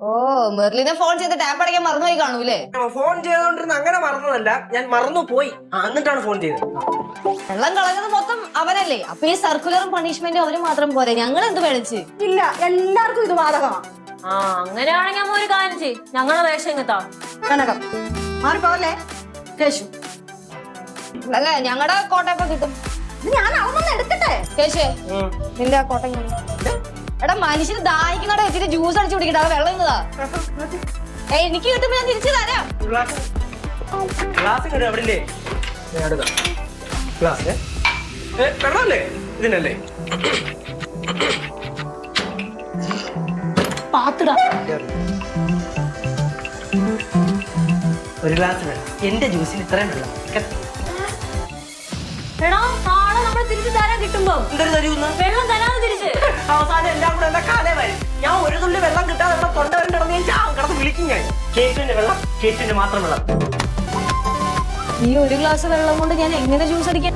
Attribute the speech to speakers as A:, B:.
A: ഓ മെർലിനെ phone ചെയ്ത് tap അടയ്ക്കാൻ മറന്നുപോയി കാണൂലേ?
B: ഫോൺ ചെയ്തോണ്ടിരുന്ന അങ്ങനെ മറന്നതല്ല. ഞാൻ മറന്നു പോയി. എന്നിട്ടാണ് ഫോൺ ചെയ്തത്.
A: വെള്ളം കളഞ്ഞത് മൊത്തം അവനല്ലേ അപ്പൊ ഈ സർക്കുലറും പണിഷ്മെന്റും അവർ മാത്രം പോരെ. ഞങ്ങൾ എന്ത് മേടിച്ച്
C: ഇല്ല എല്ലാവർക്കും ഇത് ബാധകമാണ്
D: ആ അങ്ങനെയാണെങ്കിൽ അമ്മ ഒരു കാര്യം ചെയ് ഞങ്ങളെ വേഷം കിട്ടാ
C: കനകം. മാറിപ്പോവല്ലേ കേശു.
A: അല്ല ഞങ്ങളുടെ കോട്ടയപ്പോ കിട്ടും.
C: ഇത് ഞാൻ അളന്നൊന്ന് എടുക്കട്ടെ?
A: കേശേ. നിന്റെ ആ കോട്ടയം. എടാ മനുഷ്യന് ദാഹിക്കുന്നവിടെ വെച്ചിട്ട് ജ്യൂസ് അടിച്ചു കുടിക്കട്ടെ വെള്ളം ഇന്നതാ ഏ എനിക്ക് കിട്ടുമ്പോ ഞാൻ തിരിച്ചു തരാം.
B: ഇതിനല്ലേ?
D: പാത്തിടാ.
B: ഒരു ഗ്ലാസ് വെള്ളം എന്റെ ജ്യൂസിൽ ഇത്രയും വെള്ളം.
D: എടാ നാളെ നമ്മൾ തിരിച്ചു തരാൻ കിട്ടുമ്പോ.
B: എന്തൊരു തരൂന്ന്
D: വെള്ളം
B: അവസാനം എല്ലാം കൂടെ എന്റെ കാലേ വരും. ഞാൻ ഒരു തുള്ളി വെള്ളം കിട്ടാതെ ഇവിടെ തൊണ്ട വരണ്ട ഞാൻ കിടന്ന് വിളിക്കും ഞാൻ. കേറ്റിന്റെ വെള്ളം കേറ്റിന്റെ മാത്രം വെള്ളം.
A: ഈ ഒരു ഗ്ലാസ് വെള്ളം കൊണ്ട് ഞാൻ എങ്ങനെ ജ്യൂസ് അടിക്കാൻ